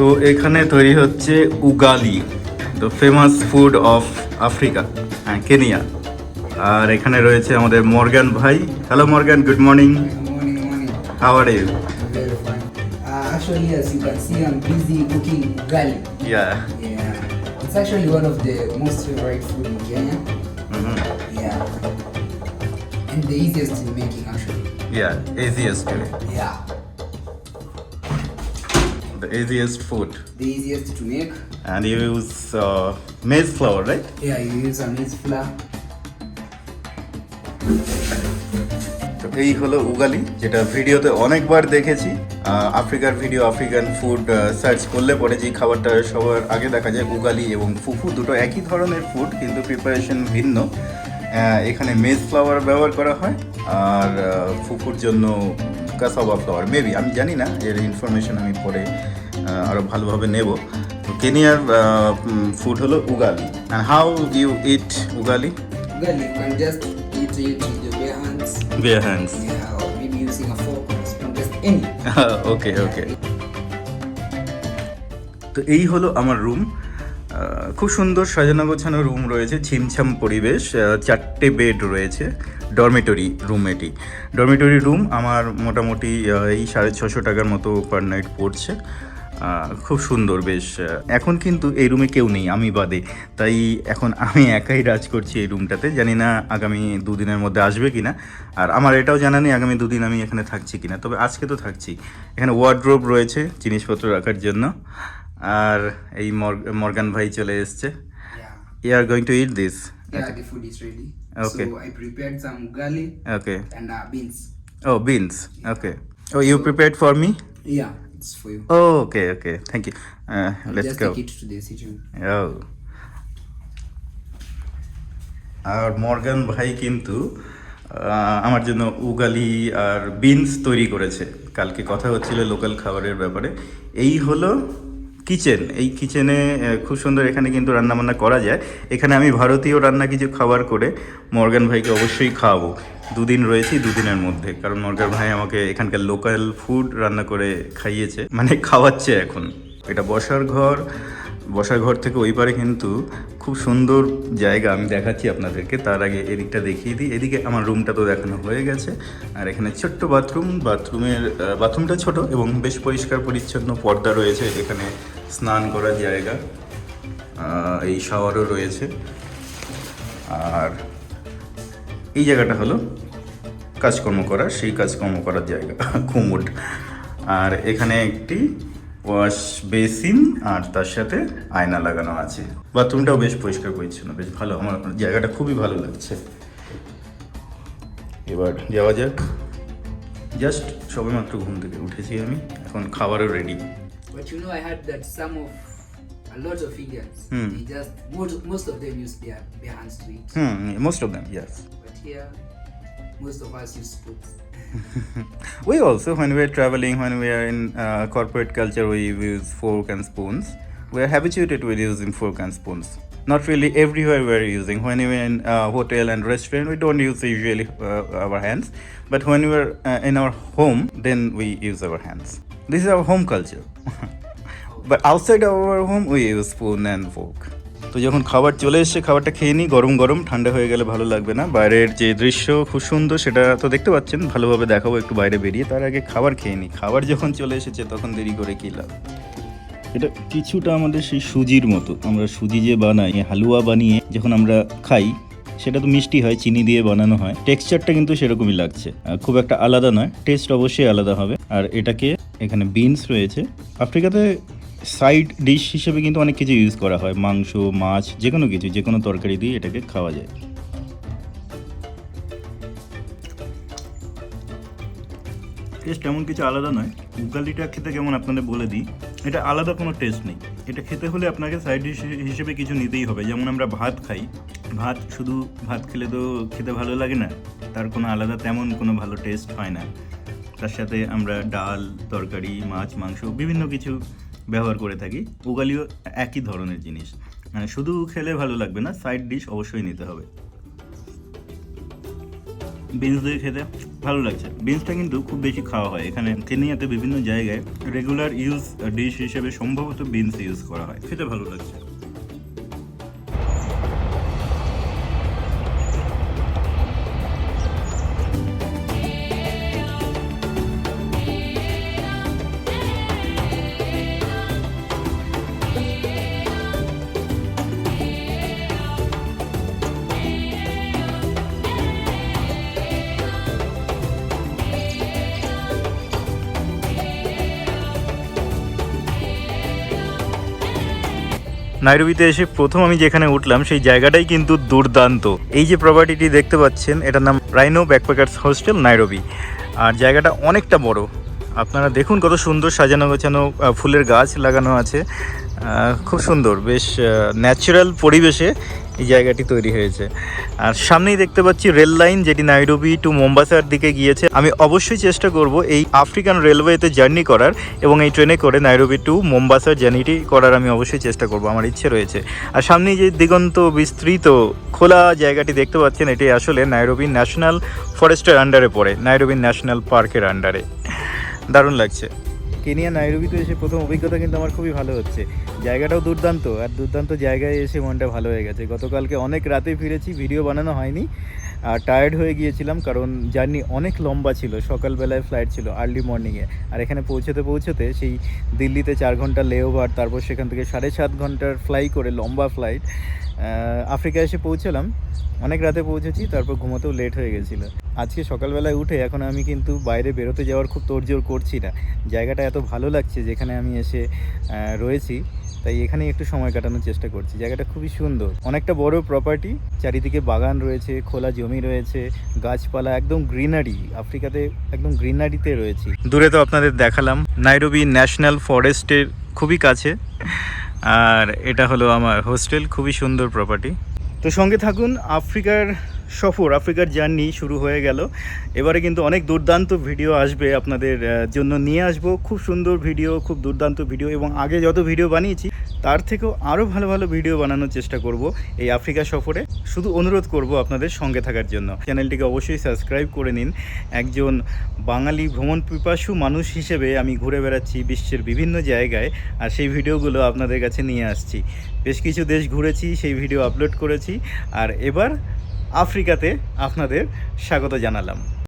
তো এখানে তৈরি হচ্ছে ugali the famous food of Africa হ্যাঁ কেনিয়া। আর এখানে রয়েছে আমাদের মর্গান ভাই। Hello Morgan good morning how are you Yeah, easiest to make. Yeah. The easiest food the easiest to make. and you use uh, maize flour right Yeah, you use a maize flour. তো এই হলো উগালি যেটা ভিডিওতে অনেকবার দেখেছি আফ্রিকার video African food search করলে পরে যে খাবারটা সবার আগে দেখা যায় উগালি এবং ফুফু দুটো একই ধরনের ফুড কিন্তু প্রিপারেশন ভিন্ন এখানে মেজ ফ্লাওয়ার ব্যবহার করা হয় আর ফুফুর জন্য কাসাবা ফ্লাওয়ার মেবি আমি জানি না এর ইনফরমেশন আমি পরে আহ, আরও ভালোভাবে নেব। কেনিয়ার ফুড হলো ugali. And how you eat ugali? Ugali, you can just eat it with your bare hands. Hands Yeah, or maybe using a fork or a spoon, just any. Okay okay তো এই হলো আমার room খুব সুন্দর সাজানো গোছানো room রয়েছে ছিমছাম পরিবেশ চারটে বেড রয়েছে ডরমেটরি রুম এটি। ডরমেটরি রুম আমার মোটামুটি এই সাড়ে ছশো টাকার মতো পার নাইট পড়ছে। খুব সুন্দর বেশ এখন কিন্তু এই রুমে কেউ নেই আমি বাদে। তাই এখন আমি একাই রাজ করছি এই রুমটাতে জানি না আগামী দুদিনের মধ্যে আসবে কি না আর আমার এটাও জানা নেই আগামী দুদিন আমি এখানে থাকছি কি না তবে আজকে তো থাকছি। এখানে ওয়ার্ড্রোব রয়েছে জিনিসপত্র রাখার জন্য। আর এই মর্গান ভাই চলে এসছে. You are going to eat this okay beans. Oh beans okay oh you prepared for me Yeah, it's for you. Okay okay thank you I'll let's just go take it to the sitting. ও আর Morgan ভাই কিন্তু আমার জন্য উগালি আর beans তৈরি করেছে। কালকে কথা হচ্ছিল লোকাল খাবারের ব্যাপারে। এই হলো কিচেন। এই কিচেনে খুব সুন্দর এখানে কিন্তু রান্নাবান্না করা যায়। এখানে আমি ভারতীয় রান্না কিছু খাবার করে মর্গান ভাইকে অবশ্যই খাওয়াবো। দুদিন রয়েছি, দুদিনের মধ্যে। কারণ মর্গান ভাই আমাকে এখানকার লোকাল ফুড রান্না করে খাইয়েছে মানে খাওয়াচ্ছে এখন। এটা বসার ঘর বসার ঘর থেকে ওই পারে কিন্তু খুব সুন্দর জায়গা। আমি দেখাচ্ছি আপনাদেরকে, তার আগে এদিকটা দেখিয়ে দিই। এদিকে আমার রুমটা তো দেখানো হয়ে গেছে। আর এখানে ছোট্ট বাথরুম বাথরুমের বাথরুমটা ছোট এবং বেশ পরিষ্কার পরিচ্ছন্ন পর্দা রয়েছে। এখানে স্নান করার জায়গা এই শাওয়ারও রয়েছে। আর এই জায়গাটা হলো কাজকর্ম করার সেই কাজকর্ম করার জায়গা কুমুড আর এখানে একটি ওয়াশ বেসিন আর তার সাথে আয়না লাগানো আছে। বাথরুমটাও বেশ পরিষ্কার পরিচ্ছন্ন বেশ ভালো। আমার জায়গাটা খুবই ভালো লাগছে। এবার যাওয়া যাক। জাস্ট সবেমাত্র ঘুম থেকে উঠেছি আমি এখন খাবারও ready But you know, I heard that of a lot of Indians. Hmm. They just most, most of them use their, their hands to eat. Hmm, most of them, yes. But here, most of us use spoons. we also, when we are traveling, when we are in uh, corporate culture, we use fork and spoons. We are habituated with using fork and spoons. Not really everywhere we are using. When we are in uh, hotel and restaurant, we don't use usually uh, our hands. But when we are uh, in our home, then we use our hands. This is our home culture. but outside our home we use spoon and fork. তো যখন খাবার চলে এসছে খাবারটা খেয়ে নিই গরম গরম ঠান্ডা হয়ে গেলে ভালো লাগবে না। বাইরের যে দৃশ্য খুব সুন্দর সেটা তো দেখতে পাচ্ছেন ভালোভাবে দেখাবো একটু বাইরে বেরিয়ে তার আগে খাবার খেয়ে নিই। খাবার যখন চলে এসেছে তখন দেরি করে কী লাভ? এটা কিছুটা আমাদের সেই সুজির মতো। আমরা সুজি যে বানাই হালুয়া বানিয়ে যখন আমরা খাই সেটা তো মিষ্টি হয় চিনি দিয়ে বানানো হয়। টেক্সচারটা কিন্তু সেরকমই লাগছে। খুব একটা আলাদা নয় টেস্ট অবশ্যই আলাদা হবে। আর এটাকে এখানে বিনস রয়েছে। আফ্রিকাতে সাইড ডিশ হিসেবে কিন্তু অনেক কিছু ইউজ করা হয়। মাংস, মাছ যে কোনো কিছু যে কোনো তরকারি দিয়ে এটাকে খাওয়া যায়। টেস্ট এমন কিছু আলাদা নয়। উগালিটা খেতে কেমন আপনাদের বলে দিই, এটা আলাদা কোনো টেস্ট নেই। এটা খেতে হলে আপনাকে সাইড ডিশ হিসেবে কিছু নিতেই হবে। যেমন আমরা ভাত খাই, ভাত শুধু ভাত খেলে তো খেতে ভালো লাগে না, তার কোনো আলাদা তেমন কোনো ভালো টেস্ট হয় না। তার সাথে আমরা ডাল, তরকারি, মাছ, মাংস, বিভিন্ন কিছু ব্যবহার করে থাকি। উগালিও একই ধরনের জিনিস। মানে শুধু খেলে ভালো লাগবে না সাইড ডিশ অবশ্যই নিতে হবে। বিনস দিয়ে খেতে ভালো লাগছে। বিনসটা কিন্তু খুব বেশি খাওয়া হয়। এখানে কেনিয়াতে বিভিন্ন জায়গায় রেগুলার ইউজ ডিশ হিসেবে সম্ভবত বিনস ইউজ করা হয়। খেতে ভালো লাগছে। নাইরোবিতে এসে প্রথম আমি যেখানে উঠলাম, সেই জায়গাটাই কিন্তু দুর্দান্ত। এই যে প্রপার্টিটি দেখতে পাচ্ছেন, এটার নাম রাইনো ব্যাকপ্যাকার্স হোস্টেল নাইরবি আর জায়গাটা অনেকটা বড়। আপনারা দেখুন কত সুন্দর সাজানো গোছানো ফুলের গাছ লাগানো আছে। খুব সুন্দর, বেশ ন্যাচারাল পরিবেশে এই জায়গাটি তৈরি হয়েছে। আর সামনেই দেখতে পাচ্ছি রেল লাইন যেটি নাইরোবি টু মোম্বাসার দিকে গিয়েছে। আমি অবশ্যই চেষ্টা করব এই আফ্রিকান রেলওয়েতে জার্নি করার এবং এই ট্রেনে করে নাইরোবি টু মোম্বাসার জার্নিটি করার আমি অবশ্যই চেষ্টা করব, আমার ইচ্ছে রয়েছে। আর সামনেই যে দিগন্ত বিস্তৃত খোলা জায়গাটি দেখতে পাচ্ছেন, এটি আসলে নাইরোবি ন্যাশনাল ফরেস্টের আন্ডারে পড়ে, নাইরোবি ন্যাশনাল পার্কের আন্ডারে দারুণ লাগছে। কেনিয়া নাইরবিতে এসে প্রথম অভিজ্ঞতা কিন্তু আমার খুবই ভালো হচ্ছে। জায়গাটাও দুর্দান্ত, আর দুর্দান্ত জায়গায় এসে মনটা ভালো হয়ে গেছে। গতকালকে অনেক রাতে ফিরেছি ভিডিও বানানো হয়নি। টায়ার্ড হয়ে গিয়েছিলাম কারণ জার্নি অনেক লম্বা ছিল, সকালবেলায় ফ্লাইট ছিল আর্লি মর্নিংয়ে আর এখানে পৌঁছতে পৌঁছতে সেই দিল্লিতে চার ঘণ্টা লেওভার তারপর সেখান থেকে সাড়ে সাত ঘণ্টার ফ্লাই করে লম্বা ফ্লাইট আফ্রিকা এসে পৌঁছলাম। অনেক রাতে পৌঁছেছি, তারপর ঘুমোতেও লেট হয়ে গেছিল। আজকে সকালবেলায় উঠে এখন আমি কিন্তু বাইরে বেরোতে যাওয়ার খুব তোড়জোড় করছি না। জায়গাটা এত ভালো লাগছে যেখানে আমি এসে রয়েছি। তাই এখানে একটু সময় কাটানোর চেষ্টা করছি। জায়গাটা খুবই সুন্দর। অনেকটা বড় প্রপার্টি চারিদিকে বাগান রয়েছে, খোলা জমি রয়েছে, গাছপালা, একদম গ্রিনারি আফ্রিকাতে একদম গ্রিনারিতে রয়েছে। দূরে তো আপনাদের দেখালাম নাইরোবি ন্যাশনাল ফরেস্টের খুবই কাছে। আর এটা হলো আমার হোস্টেল খুবই সুন্দর প্রপার্টি তো সঙ্গে থাকুন, আফ্রিকার সফর, আফ্রিকার জার্নি শুরু হয়ে গেল। এবারে কিন্তু অনেক দুর্দান্ত ভিডিও আসবে আপনাদের জন্য নিয়ে আসব। খুব সুন্দর ভিডিও, খুব দুর্দান্ত ভিডিও এবং আগে যত ভিডিও বানিয়েছি, তার থেকেও আরও ভালো ভালো ভিডিও বানানোর চেষ্টা করব এই আফ্রিকা সফরে। শুধু অনুরোধ করব আপনাদের সঙ্গে থাকার জন্য। চ্যানেলটিকে অবশ্যই সাবস্ক্রাইব করে নিন। একজন বাঙালি ভ্রমণ পিপাসু মানুষ হিসেবে আমি ঘুরে বেড়াচ্ছি বিশ্বের বিভিন্ন জায়গায় আর সেই ভিডিওগুলো আপনাদের কাছে নিয়ে আসছি। বেশ কিছু দেশ ঘুরেছি, সেই ভিডিও আপলোড করেছি। আর এবার আফ্রিকাতে আপনাদের স্বাগত জানালাম।